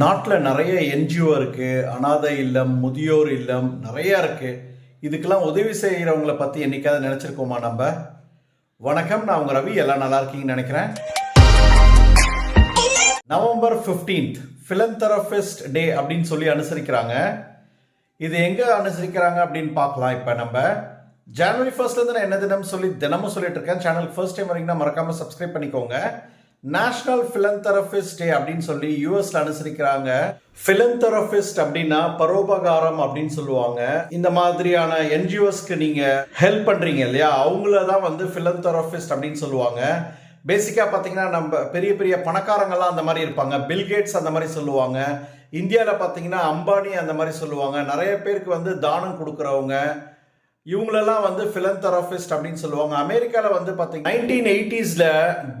நாட்டில் நிறைய என்ஜிஓ இருக்குது அனாதை இல்லம் முதியோர் இல்லம் நிறையா இருக்குது இதுக்கெல்லாம் உதவி செய்கிறவங்கள பற்றி என்னைக்காவது நினச்சிருக்கோமா நம்ம? வணக்கம் நான் உங்கள் ரவி. எல்லாம் நல்லா இருக்கீங்கன்னு நினைக்கிறேன். நவம்பர் 15th philanthropist டே அப்படின்னு சொல்லி அனுசரிக்கிறாங்க. இது எங்கே அனுசரிக்கிறாங்க அப்படின்னு பார்க்கலாம் இப்போ நம்ம. ஜனவரி ஃபர்ஸ்ட்லேருந்து நான் என்ன தினம் சொல்லி தினமும் சொல்லிட்டு இருக்கேன். சேனலுக்கு ஃபர்ஸ்ட் டைம் வரீங்கன்னா மறக்காமல் சப்ஸ்கிரைப் பண்ணிக்கோங்க. நேஷனல் philanthropist டே அப்படின்னு சொல்லி யூஎஸ்ல அனுசரிக்கிறாங்க. Philanthropist அப்படின்னா பரோபகாரம் அப்படின்னு சொல்லுவாங்க. இந்த மாதிரியான என்ஜிஓஸ்க்கு நீங்க ஹெல்ப் பண்றீங்க இல்லையா? அவங்கள தான் வந்து philanthropist அப்படின்னு சொல்லுவாங்க. பேசிக்காக பார்த்தீங்கன்னா நம்ம பெரிய பெரிய பணக்காரங்கள்லாம் அந்த மாதிரி இருப்பாங்க. பில்கேட்ஸ் அந்த மாதிரி சொல்லுவாங்க. இந்தியாவில் பார்த்தீங்கன்னா அம்பானி அந்த மாதிரி சொல்லுவாங்க. நிறைய பேருக்கு வந்து தானம் கொடுக்குறவங்க. இவங்களெல்லாம் வந்து ஃபிலந்தராபிஸ்ட் அப்படின்னு சொல்லுவாங்க. அமெரிக்காவில் வந்து பார்த்தீங்கன்னா நைன்டீன் எயிட்டிஸில்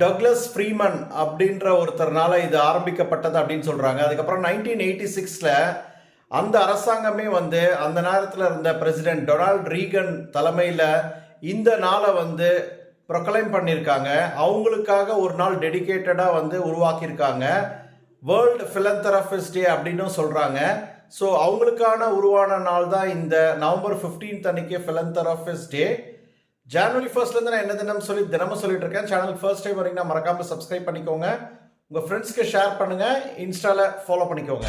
டக்ளஸ் ஃப்ரீமன் அப்படின்ற ஒருத்தர்னால இது ஆரம்பிக்கப்பட்டது அப்படின்னு சொல்கிறாங்க அதுக்கப்புறம் நைன்டீன் எயிட்டி சிக்ஸில் அந்த அரசாங்கமே வந்து அந்த நேரத்தில் இருந்த பிரசிடென்ட் டொனால்ட் ரீகன் தலைமையில் இந்த நாளை வந்து ப்ரொக்ளைம் பண்ணியிருக்காங்க. அவங்களுக்காக ஒரு நாள் டெடிகேட்டடாக வந்து உருவாக்கியிருக்காங்க. வேர்ல்டு philanthropist டே அப்படின்னும் சொல்கிறாங்க ஸோ அவங்களுக்கான உருவான நாள் தான் இந்த நவம்பர் 15th அன்னைக்கு philanthropist டே ஜனவரி ஃபர்ஸ்ட்லேருந்து நான் என்ன தினம் சொல்லி தினமும் சொல்லிட்டு இருக்கேன். சேனல் ஃபர்ஸ்ட் டைம் வரீங்கன்னா மறக்காமல் சப்ஸ்கிரைப் பண்ணிக்கோங்க. உங்கள் ஃப்ரெண்ட்ஸ்க்கு ஷேர் பண்ணுங்கள் இன்ஸ்டாவில் ஃபாலோ பண்ணிக்கோங்க.